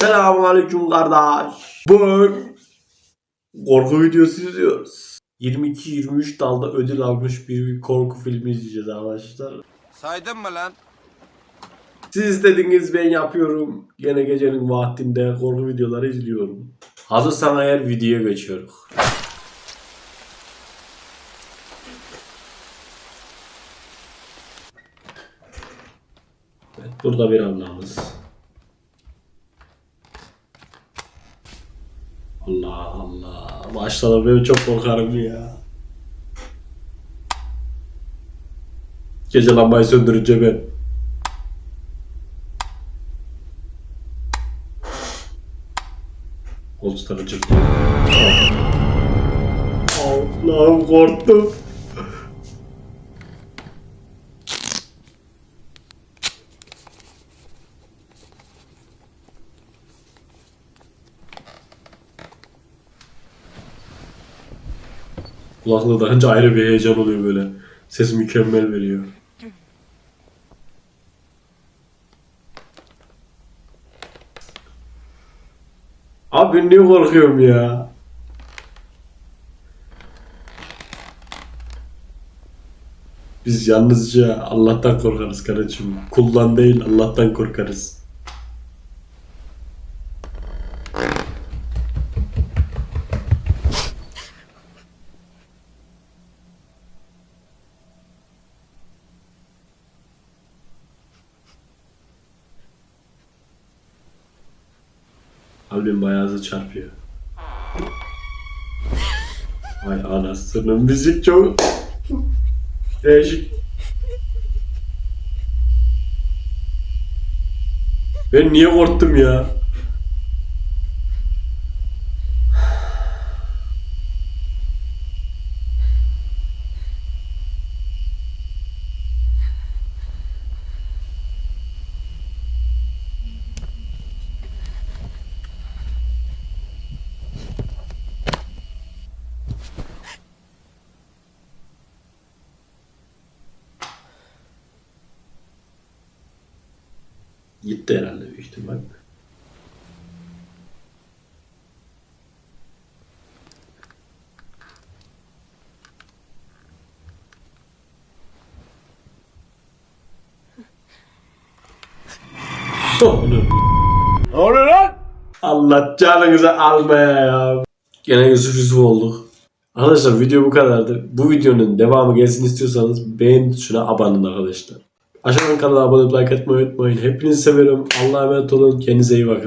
Selamun aleyküm kardeş. Bugün korku videosu izliyoruz. 22-23 dalda ödül almış bir, bir korku filmi izleyeceğiz arkadaşlar. Saydın mı lan? Siz istediğiniz ben yapıyorum. Gene gecenin vaktinde korku videoları izliyorum. Hazırsan eğer videoya geçiyoruz. Evet, burada bir ablamız. Allah Allah. Başladı ben çok korkarım ya. Gece lambayı söndürünce ben. Koltukları çıktı. Allah'ım korktum. Kulaklığı takınca ayrı bir heyecan oluyor böyle. Ses mükemmel veriyor. Abi niye korkuyorum ya? Biz yalnızca Allah'tan korkarız kardeşim. Kuldan değil Allah'tan korkarız. Kalbim bayağı hızlı çarpıyor. Ay anasının müzik çok değişik. Ben niye korktum ya? Gitti herhalde büyük ihtimal. Onu. Ne oluyor lan? Allah canınızı almaya ya. Gene Yusuf Yusuf olduk. Arkadaşlar video bu kadardı. Bu videonun devamı gelsin istiyorsanız beğen tuşuna abone olun arkadaşlar. Aşağıdan kanala abone olup like atmayı unutmayın. Hepinizi seviyorum. Allah'a emanet olun. Kendinize iyi bakın.